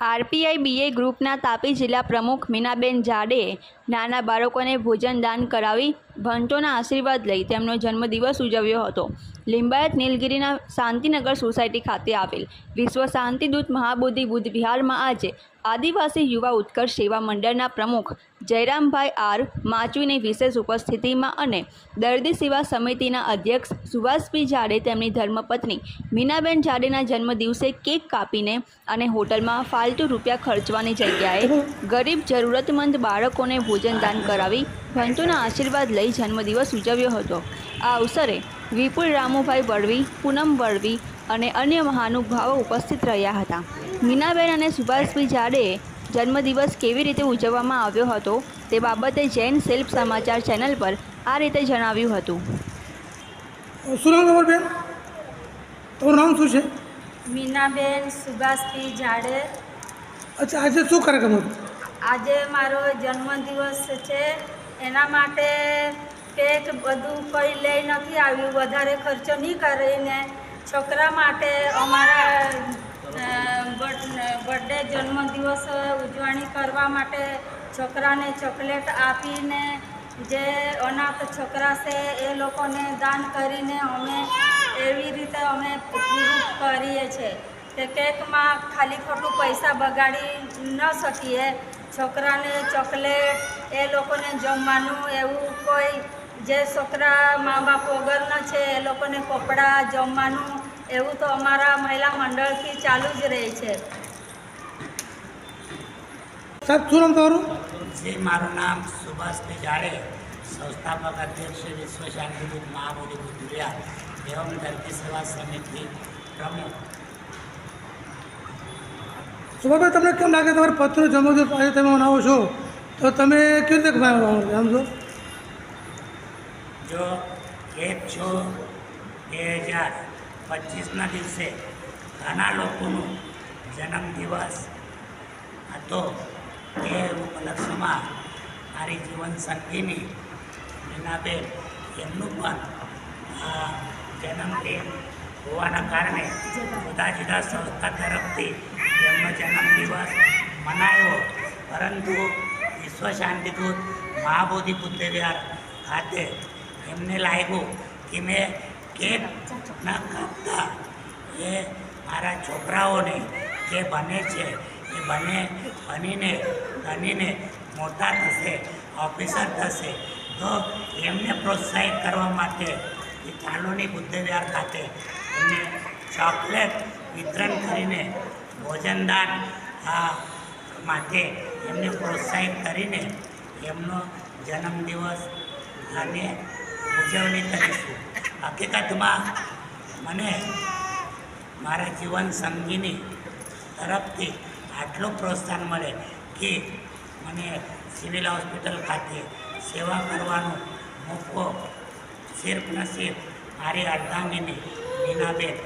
RPI BA ગ્રુપના તાપી જિલ્લા પ્રમુખ મીનાબેન જાડેએ નાના બાળકોને ભોજન દાન કરાવી ભંટોના આશીર્વાદ લઈ તેમનો જન્મદિવસ ઉજવ્યો હતો. લિંબાયત નીલગિરીના શાંતિનગર સોસાયટી ખાતે આવેલ વિશ્વ શાંતિદૂત મહાબોધિ બુદ્ધ વિહારમાં આજે આદિવાસી યુવા ઉત્કર્ષ સેવા મંડળના પ્રમુખ જયરામભાઈ આર માચવીની વિશેષ ઉપસ્થિતિમાં અને દર્દી સેવા સમિતિના અધ્યક્ષ સુભાષપી જાડે તેમની ધર્મપત્ની મીનાબેન જાડેના જન્મદિવસે કેક કાપીને અને હોટલમાં ફાલતુ રૂપિયા ખર્ચવાની જગ્યાએ ગરીબ જરૂરતમંદ બાળકોને ભોજન દાન કરાવી ભંટોના આશીર્વાદ લઈ જન્મદિવસ ઉજવ્યો હતો. આ અવસરે વિપુલ રામુભાઈ બળવી પૂનમ બળવી અને અન્ય મહાનુભાવો ઉપસ્થિત રહ્યા હતા. મીનાબેન અને સુભાષભાઈ જાડેએ જન્મદિવસ કેવી રીતે ઉજવવામાં આવ્યો હતો તે બાબતે જૈન સેલ્ફ સમાચાર ચેનલ પર આ રીતે જણાવ્યું હતું. શું તમારું નામ શું છે? મીનાબેન સુભાષભાઈ જાડે. અચ્છા આજે શું કાર્યક્રમ હતો? આજે મારો જન્મદિવસ છે. એના માટે કેક બધું કંઈ લઈ નથી આવ્યું. વધારે ખર્ચો નહીં કરીને. છોકરા માટે અમારા બર્થડે જન્મદિવસ ઉજવણી કરવા માટે છોકરાને ચોકલેટ આપીને જે અનાથ છોકરા છે એ લોકોને દાન કરીને અમે એવી રીતે અમે પૂરું કરીએ છીએ કે કેકમાં ખાલી ખોટું પૈસા બગાડી ન શકીએ. છોકરાને ચોકલેટ એ લોકોને જમવાનું એવું કોઈ જે છોકરા મા બાપ વગરના છે એ લોકોને કપડાં જમવાનું એવું તો અમારા મહિલા મંડળથી ચાલુ જ રહે છે. સાહેબ શું નામ તમારું? જે મારું નામ સુભાષભાઈ જાડે સંસ્થાપક અધ્યક્ષ વિશ્વ શાંતિદૂત મહાબોધિ બુદ્ધિયા એવમ ધરતી સેવા સમિતિ પ્રમુખ. સુભાભાઈ, તમને કેમ લાગે તમારા પત્રનો જન્મદિવસ આજે તમે મનાવો છો? તો તમે કેવી રીતે મનાવો સમજો જો એક છ બે હજાર પચીસના દિવસે ઘણા લોકોનો જન્મદિવસ હતો. તે ઉપલક્ષમાં મારી જીવન સંગીની મીનાબેન એમનું પણ જન્મદિન હોવાના કારણે જુદા જુદા સંસ્થા તરફથી એમનો જન્મદિવસ મનાયો. પરંતુ વિશ્વ શાંતિદૂત મહાબોધિ બુદ્ધ ખાતે એમને લાગ્યું કે મેં કેક ન કાપતા એ મારા છોકરાઓને જે બને છે, એ બને, બનીને બનીને મોટા થશે, ઓફિસર થશે. તો એમને પ્રોત્સાહિત કરવા માટે એ ચાલોની બુદ્ધ વિહાર ખાતે એમને ચોકલેટ વિતરણ કરીને ભોજનદાન માટે એમને પ્રોત્સાહિત કરીને એમનો જન્મદિવસ અને ઉજવણી કરીશું. હકીકતમાં મને મારા જીવન સંગીની તરફથી આટલું પ્રોત્સાહન મળે કે મને સિવિલ હોસ્પિટલ ખાતે સેવા કરવાનો મોકો સિર્ફ નસીબ મારી અર્ધાંગીની મીનાબેન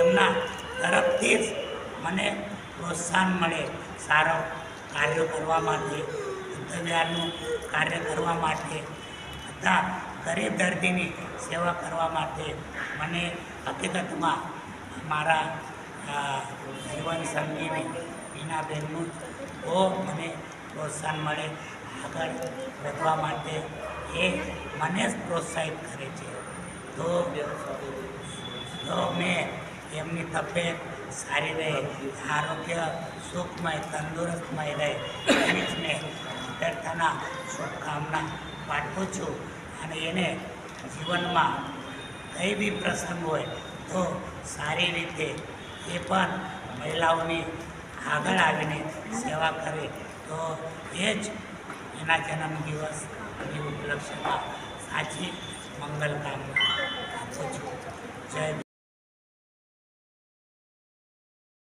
એમના તરફથી જ મને પ્રોત્સાહન મળે સારો કાર્ય કરવા માટે બુદ્ધવિહારનું કાર્ય કરવા માટે, બધા ગરીબ દર્દીની સેવા કરવા માટે મને હકીકતમાં મારા જીવન સંગીની મીનાબેનનું બહુ મને પ્રોત્સાહન મળે, આગળ વધવા માટે એ મને જ પ્રોત્સાહિત કરે છે. તો તો મેં એમની તબિયત સારી રહે આરોગ્ય સુખમય, તંદુરસ્તમય રહે એવી જ મેં વિદ્યાર્થીના શુભકામના પાઠવું છું. અને એને જીવનમાં કંઈ બી પ્રસંગ હોય તો સારી રીતે એ પણ મહિલાઓની આગળ આવીને સેવા કરે તો એ જ એના જન્મદિવસની ઉપલક્ષમાં સાચી મંગલ કામના આપું છું. જય